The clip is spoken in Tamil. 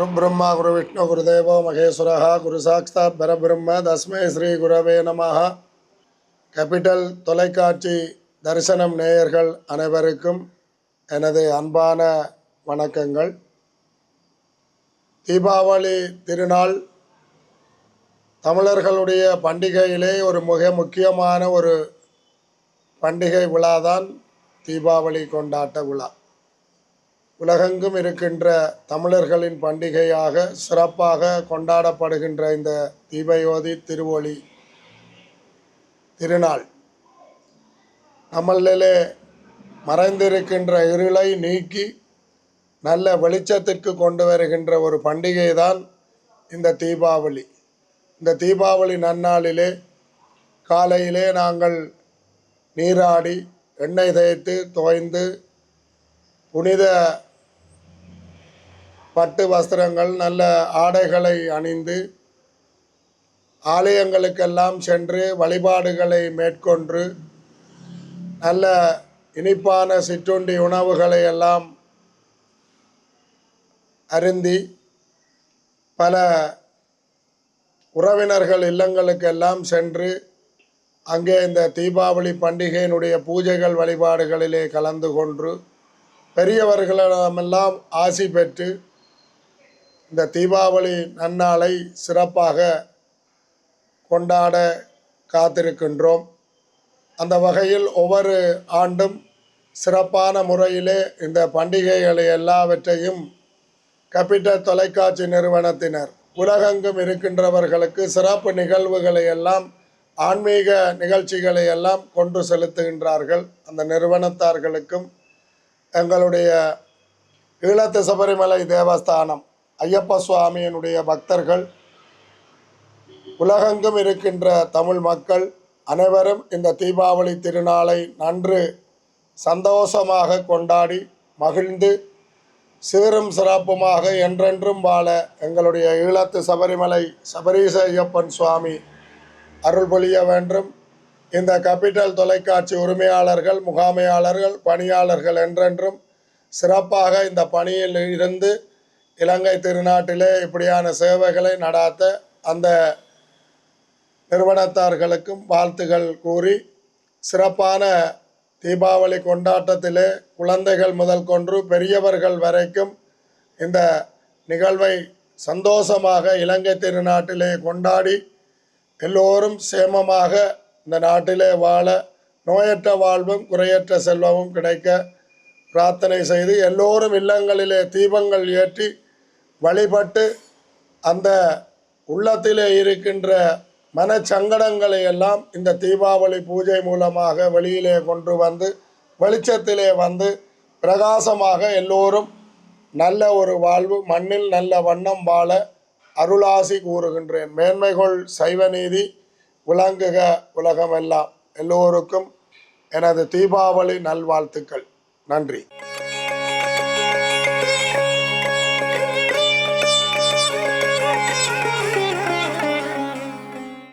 குருபிரம்மா குரு விஷ்ணு குருதேவோ மகேஸ்வரः குரு சாக்ஷாத் பரபிரம்ம தஸ்மை ஸ்ரீ குரவே நமः கேபிட்டல் தொலைக்காட்சி தரிசனம் நேயர்கள் அனைவருக்கும் எனது அன்பான வணக்கங்கள். தீபாவளி திருநாள் தமிழர்களுடைய பண்டிகையிலே ஒரு மிக முக்கியமான ஒரு பண்டிகை விழாதான் தீபாவளி கொண்டாட்ட விழா. உலகெங்கும் இருக்கின்ற தமிழர்களின் பண்டிகையாக சிறப்பாக கொண்டாடப்படுகின்ற இந்த தீபயோதி திருவொளி திருநாள். நம்மளிலே மறைந்திருக்கின்ற இருளை நீக்கி நல்ல வெளிச்சத்திற்கு கொண்டு வருகின்ற ஒரு பண்டிகை தான் இந்த தீபாவளி. இந்த தீபாவளி நன்னாளிலே காலையிலே நாங்கள் நீராடி எண்ணெய் தேய்த்து துவைந்து புனித பட்டு வஸ்திரங்கள் நல்ல ஆடைகளை அணிந்து ஆலயங்களுக்கெல்லாம் சென்று வழிபாடுகளை மேற்கொண்டு நல்ல இனிப்பான சிற்றுண்டி உணவுகளை எல்லாம் அருந்தி பல உறவினர்கள் இல்லங்களுக்கெல்லாம் சென்று அங்கே இந்த தீபாவளி பண்டிகையினுடைய பூஜைகள் வழிபாடுகளிலே கலந்து கொண்டு பெரியவர்களிடமெல்லாம் ஆசி பெற்று இந்த தீபாவளி நன்னாளை சிறப்பாக கொண்டாட காத்திருக்கின்றோம். அந்த வகையில் ஒவ்வொரு ஆண்டும் சிறப்பான முறையிலே இந்த பண்டிகைகளை எல்லாவற்றையும் கேபிட்டல் தொலைக்காட்சி நிறுவனத்தினர் உலகெங்கும் இருக்கின்றவர்களுக்கு சிறப்பு நிகழ்வுகளை எல்லாம் ஆன்மீக நிகழ்ச்சிகளை எல்லாம் கொண்டு செலுத்துகின்றார்கள். அந்த நிறுவனத்தார்களுக்கும் எங்களுடைய ஈழத்து சபரிமலை தேவஸ்தானம் ஐயப்ப சுவாமியினுடைய பக்தர்கள் உலகெங்கும் இருக்கின்ற தமிழ் மக்கள் அனைவரும் இந்த தீபாவளி திருநாளை நன்று சந்தோஷமாக கொண்டாடி மகிழ்ந்து சீரும் சிறப்புமாக என்றென்றும் வாழ எங்களுடைய ஈழத்து சபரிமலை சபரீச ஐயப்பன் சுவாமி அருள் பொழிய வேண்டும். இந்த கபிட்டல் தொலைக்காட்சி உரிமையாளர்கள் முகாமையாளர்கள் பணியாளர்கள் என்றென்றும் சிறப்பாக இந்த பணியில் இருந்து இலங்கை திருநாட்டிலே இப்படியான சேவைகளை நடாத்த அந்த நிறுவனத்தார்களுக்கும் வாழ்த்துகள் கூறி சிறப்பான தீபாவளி கொண்டாட்டத்திலே குழந்தைகள் முதல் கொன்று பெரியவர்கள் வரைக்கும் இந்த நிகழ்வை சந்தோஷமாக இலங்கை திருநாட்டிலே கொண்டாடி எல்லோரும் சேமமாக இந்த நாட்டிலே வாழ நோயற்ற வாழ்வும் குறையற்ற செல்வமும் கிடைக்க பிரார்த்தனை செய்து எல்லோரும் இல்லங்களிலே தீபங்கள் ஏற்றி வழிபட்டு அந்த உள்ளத்திலே இருக்கின்ற மனச்சங்கடங்களை எல்லாம் இந்த தீபாவளி பூஜை மூலமாக வெளியிலே கொண்டு வந்து வெளிச்சத்திலே வந்து பிரகாசமாக எல்லோரும் நல்ல ஒரு வாழ்வு மண்ணில் நல்ல வண்ணம் வாழ அருளாசி கூறுகின்றேன். மேன்மைகொள் சைவநீதி விளங்குக உலகமெல்லாம். எல்லோருக்கும் எனது தீபாவளி நல்வாழ்த்துக்கள். நன்றி.